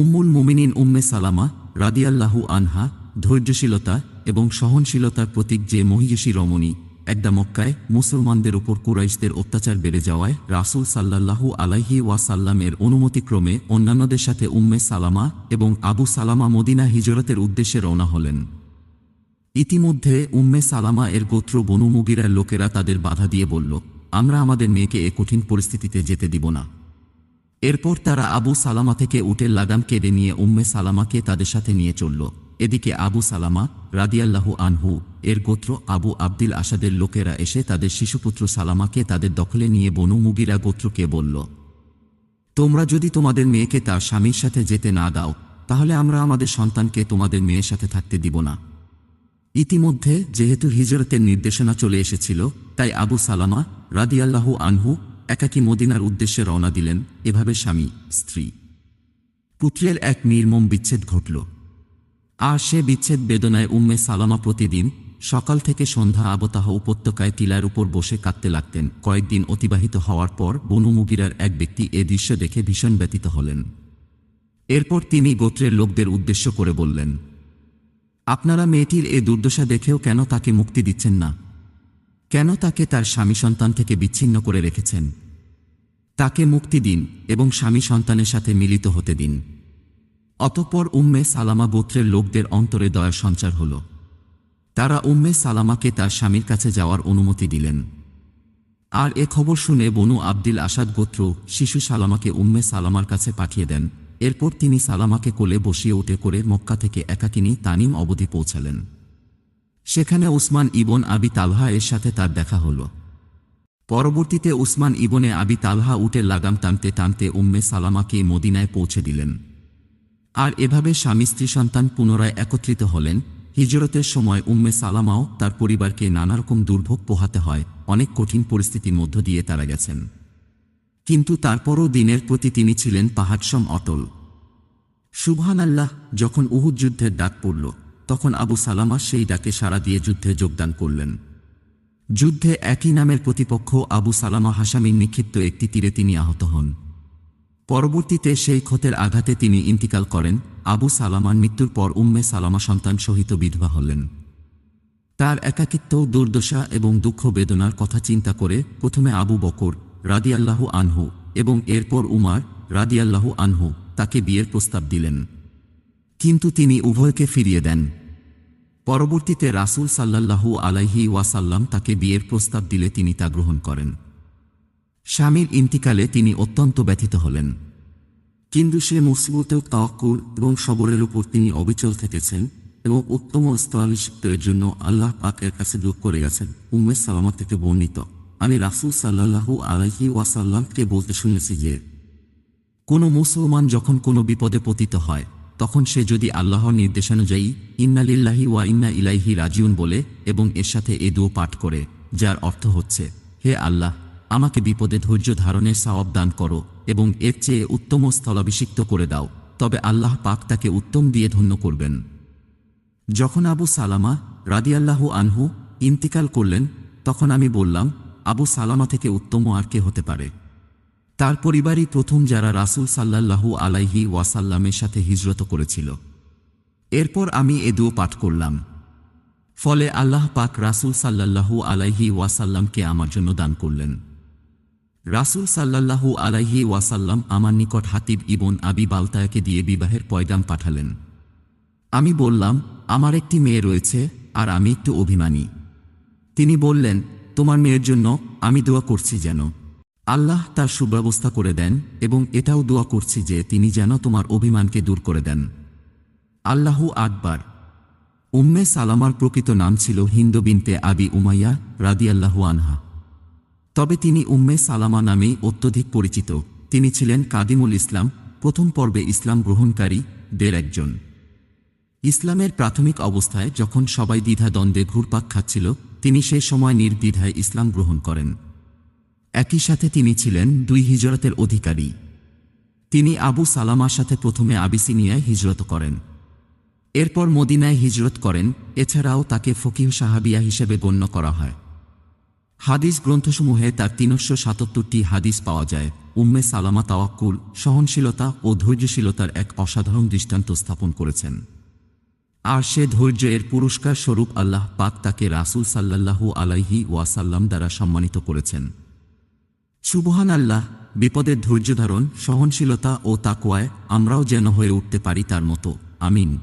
উম্মুল মুমিনিন উম্মে সালামা রাদিয়াল্লাহু আনহা ধৈর্যশীলতা এবং সহনশীলতার প্রতীক যে মহিষী রমণী। একদা মক্কায় মুসলমানদের উপর কুরাইশদের অত্যাচার বেড়ে যাওয়ায় রাসূল সাল্লাল্লাহু আলাইহি ওয়াসাল্লামের অনুমতিক্রমে অন্যান্যদের সাথে উম্মে সালামা এবং আবু সালামা মদিনা হিজরতের উদ্দেশ্যে রওনা হলেন। ইতিমধ্যে উম্মে সালামা এর গোত্র বনু মুগিরার লোকেরা তাদের বাধা দিয়ে বলল, আমরা আমাদের মেয়েকে এ কঠিন পরিস্থিতিতে যেতে দিব না। এরপর তারা আবু সালামা থেকে উটের লাগাম কেড়ে নিয়ে উম্মে সালামাকে তাদের সাথে নিয়ে চলল। এদিকে আবু সালামা রাদিয়াল্লাহু আনহু, এর গোত্র আবু আব্দিল আসাদের লোকেরা এসে তাদের শিশুপুত্র সালামাকে তাদের দখলে নিয়ে বনু মুগিরা গোত্রকে বলল, তোমরা যদি তোমাদের মেয়েকে তার স্বামীর সাথে যেতে না দাও, তাহলে আমরা আমাদের সন্তানকে তোমাদের মেয়ের সাথে থাকতে দিব না। ইতিমধ্যে যেহেতু হিজরতের নির্দেশনা চলে এসেছিল, তাই আবু সালামা রাদিয়াল্লাহু আনহু একাকী মদিনার উদ্দেশ্যে রওনা দিলেন এভাবে স্বামী, স্ত্রী। পুত্রের এক নির্মম বিচ্ছেদ ঘটল। আর সে বিচ্ছেদ বেদনায় উম্মে সালামা প্রতিদিন সকাল থেকে সন্ধ্যা আবতাহ উপত্যকায় টিলার উপর বসে কাঁদতে লাগতেন। কয়েকদিন অতিবাহিত হওয়ার পর বনু মুগিরার এক ব্যক্তি এ দৃশ্য দেখে ভীষণ ব্যতীত হলেন। এরপর তিনি গোত্রের লোকদের উদ্দেশ্য করে বললেন, আপনারা মেয়েটির এ দুর্দশা দেখেও কেন তাকে মুক্তি দিচ্ছেন না? কেন তাকে তার স্বামী সন্তান থেকে বিচ্ছিন্ন করে রেখেছেন? তাকে মুক্তি দিন এবং স্বামী সন্তানের সাথে মিলিত হতে দিন। অতঃপর উম্মে সালামা গোত্রের লোকদের অন্তরে দয়া সঞ্চার হল। তারা উম্মে সালামাকে তার স্বামীর কাছে যাওয়ার অনুমতি দিলেন। আর এ খবর শুনে বনু আব্দিল আসাদ গোত্র শিশু সালামাকে উম্মে সালামার কাছে পাঠিয়ে দেন। এরপর তিনি সালামাকে কোলে বসিয়ে উঠে করে মক্কা থেকে একাকিনী তানিম অবধি পৌঁছালেন। সেখানে উসমান ইবন আবি তালহা এর সাথে তার দেখা হল। পরবর্তীতে উসমান ইবনে আবি তালহা উটের লাগাম টানতে টানতে উম্মে সালামাকে মদিনায় পৌঁছে দিলেন। আর এভাবে স্বামী স্ত্রী সন্তান পুনরায় একত্রিত হলেন। হিজরতের সময় উম্মে সালামাও তার পরিবারকে নানারকম দুর্ভোগ পোহাতে হয়, অনেক কঠিন পরিস্থিতির মধ্য দিয়ে তারা গেছেন। কিন্তু তারপরও দিনের প্রতি তিনি ছিলেন পাহাড়সম অটল। সুবহান আল্লাহ যখন উহুদ যুদ্ধের ডাক পড়ল, তখন আবু সালামা সেই ডাকে সাড়া দিয়ে যুদ্ধে যোগদান করলেন। যুদ্ধে একই নামের প্রতিপক্ষ আবু সালামা হাসামির নিক্ষিপ্ত একটি তীরে তিনি আহত হন। পরবর্তীতে সেই ক্ষতের আঘাতে তিনি ইন্তিকাল করেন। আবু সালামার মৃত্যুর পর উম্মে সালামা সন্তান সহিত বিধবা হলেন। তার একাকিত্ব, দুর্দশা এবং দুঃখ বেদনার কথা চিন্তা করে প্রথমে আবু বকর রাদিয়াল্লাহু আনহু এবং এরপর উমার রাদিয়াল্লাহু আনহু তাকে বিয়ের প্রস্তাব দিলেন। কিন্তু তিনি উভয়কে ফিরিয়ে দেন। পরবর্তীতে রাসূল সাল্লাল্লাহু আলাইহি ওয়াসাল্লাম তাকে বিয়ের প্রস্তাব দিলে তিনি তা গ্রহণ করেন। স্বামীর ইন্তিকালে তিনি অত্যন্ত ব্যথিত হলেন। কিন্তু সে মুসিবতেও তাওয়াক্কুল এবং সবরের উপর তিনি অবিচল থেকেছেন এবং উত্তম স্থলাভিষিক্তের জন্য আল্লাহ পাকের কাছে যোগ করে গেছেন। উম্মে সালামা থেকে বর্ণিত, আমি রাসূল সাল্লাল্লাহু আলাইহি ওয়াসাল্লামকে বলতে শুনেছি যে, কোনো মুসলমান যখন কোনো বিপদে পতিত হয় তখন সে যদি আল্লাহর নির্দেশানুযায়ী ইন্নালিল্লাহি ওয়া ইন্না ইলাইহি রাজিউন বলে এবং এর সাথে এ দুও পাঠ করে, যার অর্থ হচ্ছে, হে আল্লাহ, আমাকে বিপদে ধৈর্য ধারণের সওয়াব দান করো এবং এর চেয়ে উত্তম স্থলাভিষিক্ত করে দাও, তবে আল্লাহ পাক তাকে উত্তম দিয়ে ধন্য করবেন। যখন আবু সালামা রাদিয়াল্লাহু আনহু ইন্তিকাল করলেন, তখন আমি বললাম, আবু সালামা থেকে উত্তম আর কে হতে পারে? তার পরিবারই প্রথম যারা রাসূল সাল্লাল্লাহু আলাইহি ওয়াসাল্লামের সাথে হিজরত করেছিল। এরপর আমি এ দুও পাঠ করলাম। ফলে আল্লাহ পাক রাসূল সাল্লাল্লাহু আলাইহি ওয়াসাল্লামকে আমার জন্য দান করলেন। রাসূল সাল্লাল্লাহু আলাইহি ওয়াসাল্লাম আমার নিকট হাতিব ইবন আবি বালতায়াকে দিয়ে বিবাহের পয়গাম পাঠালেন। আমি বললাম, আমার একটি মেয়ে রয়েছে আর আমি একটু অভিমানী। তিনি বললেন, তোমার মেয়ের জন্য আমি দোয়া করছি যেন। আল্লাহ তার সুব্যবস্থা করে দেন এবং এটাও দোয়া করছি যে তিনি যেন তোমার অভিমানকে দূর করে দেন। আল্লাহু আকবার। উম্মে সালামার প্রকৃত নাম ছিল হিন্দু বিনতে আবি উমাইয়া রাদিয়াল্লাহু আনহা। তবে তিনি উম্মে সালামা নামেই অত্যধিক পরিচিত। তিনি ছিলেন কাদিমুল ইসলাম, প্রথম পর্বে ইসলাম গ্রহণকারী, দের একজন। ইসলামের প্রাথমিক অবস্থায় যখন সবাই দ্বিধা দ্বন্দ্বে ঘুরপাক খাচ্ছিল, তিনি সে সময় নির্দ্বিধায় ইসলাম গ্রহণ করেন। একই সাথে তিনি ছিলেন দুই হিজরতের অধিকারী। তিনি আবু সালামার সাথে প্রথমে আবিসিনিয়ায় হিজরত করেন। এরপর মদিনায় হিজরত করেন, এছাড়াও তাকে ফকিহ সাহাবিয়া হিসেবে গণ্য করা হয়। হাদিস গ্রন্থসমূহে তার তিনশো সাতাত্তরটি হাদিস পাওয়া যায়। উম্মে সালামা তাওয়াক্কুল সহনশীলতা ও ধৈর্যশীলতার এক অসাধারণ দৃষ্টান্ত স্থাপন করেছেন। আর সে ধৈর্য এর পুরস্কার স্বরূপ আল্লাহ পাক তাকে রাসূল সাল্লাল্লাহু আলাইহি ওয়াসাল্লাম দ্বারা সম্মানিত করেছেন। সুবহান আল্লাহ বিপদের ধৈর্য ধারণ, সহনশীলতা ও তাকুয়ায় আমরাও যেন হয়ে উঠতে পারি তার মতো। আমিন।